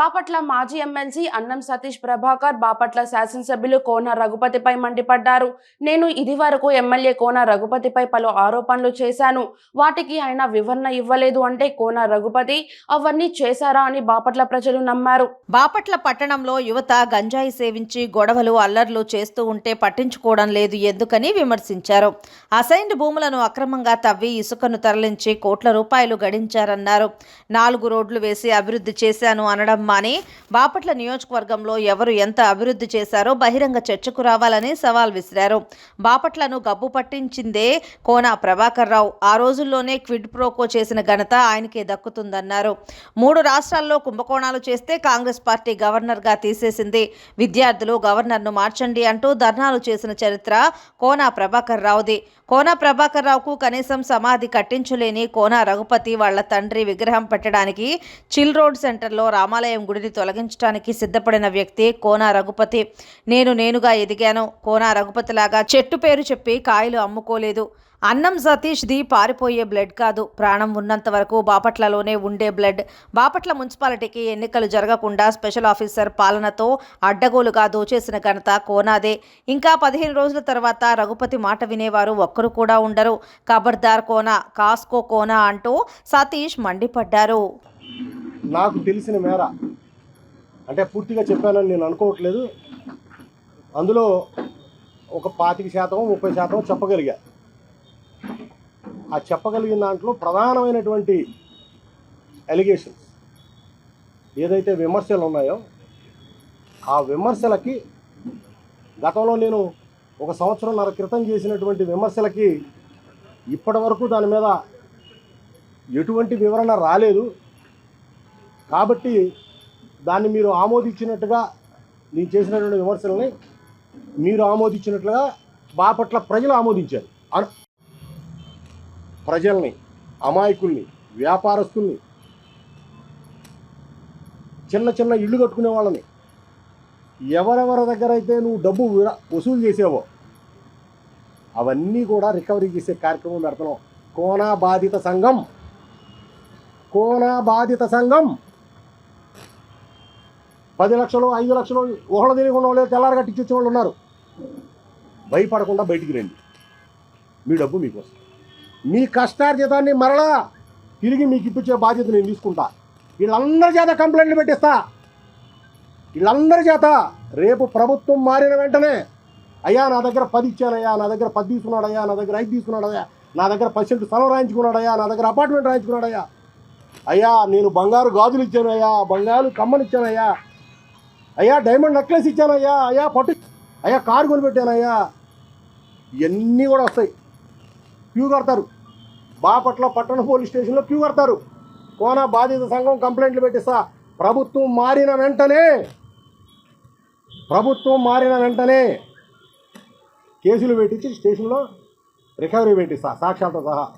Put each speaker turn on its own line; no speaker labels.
బాపట్ల మాజీ ఎమ్మెల్సీ అన్నం సతీష్ ప్రభాకర్ బాపట్ల శాసనసభ్యులు కోన రఘుపతిపై మండిపడ్డారు. నేను ఇది వరకు ఎమ్మెల్యే కోన రఘుపతిపై పలు ఆరోపణలు చేశాను. వాటికి ఆయన వివరణ ఇవ్వలేదు అంటే కోన రఘుపతి అవన్నీ చేశారా అని బాపట్ల ప్రజలు నమ్మారు.
బాపట్ల పట్టణంలో యువత గంజాయి సేవించి గొడవలు అల్లర్లు చేస్తూ ఉంటే పట్టించుకోవడం లేదు ఎందుకని విమర్శించారు. అసైన్డ్ భూములను అక్రమంగా తవ్వి ఇసుకను తరలించి కోట్ల రూపాయలు గడించారన్నారు. నాలుగు రోడ్లు వేసి అభివృద్ధి చేశాను అనడం అని బాపట్ల నియోజకవర్గంలో ఎవరు ఎంత అభివృద్ధి చేశారో బహిరంగ చర్చకు రావాలని సవాల్ విసిరారు. బాపట్లను గబ్బు పట్టించిందే కోన ప్రభాకర్ రావు. ఆ రోజుల్లోనే క్విడ్ ప్రోకో చేసిన ఘనత ఆయనకే దక్కుతుందన్నారు. మూడు రాష్ట్రాల్లో కుంభకోణాలు చేస్తే కాంగ్రెస్ పార్టీ గవర్నర్గా తీసేసింది. విద్యార్థులు గవర్నర్ను మార్చండి అంటూ ధర్నాలు చేసిన చరిత్ర కోన ప్రభాకర్ రావుది. కోన ప్రభాకర్ రావుకు కనీసం సమాధి కట్టించలేని కోన రఘుపతి వాళ్ళ తండ్రి విగ్రహం పెట్టడానికి చిల్ రోడ్ సెంటర్లో రామాలయ గుడిని తొలగించడానికి సిద్ధపడిన వ్యక్తి కోనా రఘుపతి. నేను నేనుగా ఎదిగాను. కోనా రఘుపతిలాగా చెట్టు పేరు చెప్పి కాయలు అమ్ముకోలేదు. అన్నం సతీష్ది పారిపోయే బ్లడ్ కాదు. ప్రాణం ఉన్నంత వరకు బాపట్లలోనే ఉండే బ్లడ్. బాపట్ల మున్సిపాలిటీకి ఎన్నికలు జరగకుండా స్పెషల్ ఆఫీసర్ పాలనతో అడ్డగోలుగా దోచేసిన ఘనత కోనాదే. ఇంకా పదిహేను రోజుల తర్వాత రఘుపతి మాట వినేవారు ఒక్కరు కూడా ఉండరు. ఖబర్దార్ కోనా కాస్కో కోన అంటూ సతీష్ మండిపడ్డారు.
నాకు తెలిసిన మేర అంటే పూర్తిగా చెప్పానని నేను అనుకోవట్లేదు. అందులో ఒక పాతిక శాతం ముప్పై శాతం చెప్పగలిగా. ఆ చెప్పగలిగిన దాంట్లో ప్రధానమైనటువంటి ఎలిగేషన్స్ ఏదైతే విమర్శలు ఉన్నాయో ఆ విమర్శలకి గతంలో నేను ఒక సంవత్సరంన్నర క్రితం చేసినటువంటి విమర్శలకి ఇప్పటి వరకు దాని మీద ఎటువంటి వివరణ రాలేదు. కాబట్టి దాన్ని మీరు ఆమోదించినట్టుగా నేను చేసినటువంటి విమర్శలని మీరు ఆమోదించినట్లుగా బాపట్ల ప్రజలు ఆమోదించారు. ప్రజల్ని అమాయకుల్ని వ్యాపారస్తుల్ని చిన్న చిన్న ఇల్లు కట్టుకునే వాళ్ళని ఎవరెవరి దగ్గర అయితే నువ్వు డబ్బు వసూలు చేసావో అవన్నీ కూడా రికవరీ చేసే కార్యక్రమం పెడుతున్నాం కోనా బాధిత సంఘం. కోనా బాధిత సంఘం. పది లక్షలు ఐదు లక్షలు ఒకళ్ళు తెలియకుండా వాళ్ళు తెల్లారి కట్టించి వాళ్ళు ఉన్నారు. భయపడకుండా బయటికి రండి. మీ డబ్బు మీకు మీ కష్టార్జితాన్ని మరలా తిరిగి మీకు ఇప్పించే బాధ్యత నేను తీసుకుంటా. వీళ్ళందరి చేత కంప్లైంట్లు పెట్టిస్తా. వీళ్ళందరి చేత రేపు ప్రభుత్వం మారిన వెంటనే అయ్యా నా దగ్గర పది ఇచ్చానయ్యా నా దగ్గర పది తీసుకున్నాడయ్యా నా దగ్గర ఐదు తీసుకున్నాడయ్యా నా దగ్గర పది స్థలం రాయించుకున్నాడయ్యా నా దగ్గర అపార్ట్మెంట్ రాయించుకున్నాడయ్యా. అయ్యా నేను బంగారు గాజులు ఇచ్చానయ్యా బంగారు కమ్మలు ఇచ్చానయ్యా అయ్యా డైమండ్ నెక్లెస్ ఇచ్చానయ్యా అయ్యా పట్టు అయ్యా కారు కొనిపెట్టానయ్యా. ఇవన్నీ కూడా వస్తాయి. క్యూ కడతారు. బాపట్ల పట్టణ పోలీస్ స్టేషన్లో క్యూ కడతారు. కోనా బాధిత సంఘం కంప్లైంట్లు పెట్టిస్తా. ప్రభుత్వం మారిన వెంటనే ప్రభుత్వం మారిన వెంటనే కేసులు పెట్టించి స్టేషన్లో రికవరీ పెట్టిస్తా సాక్ష్యాలతో సహా.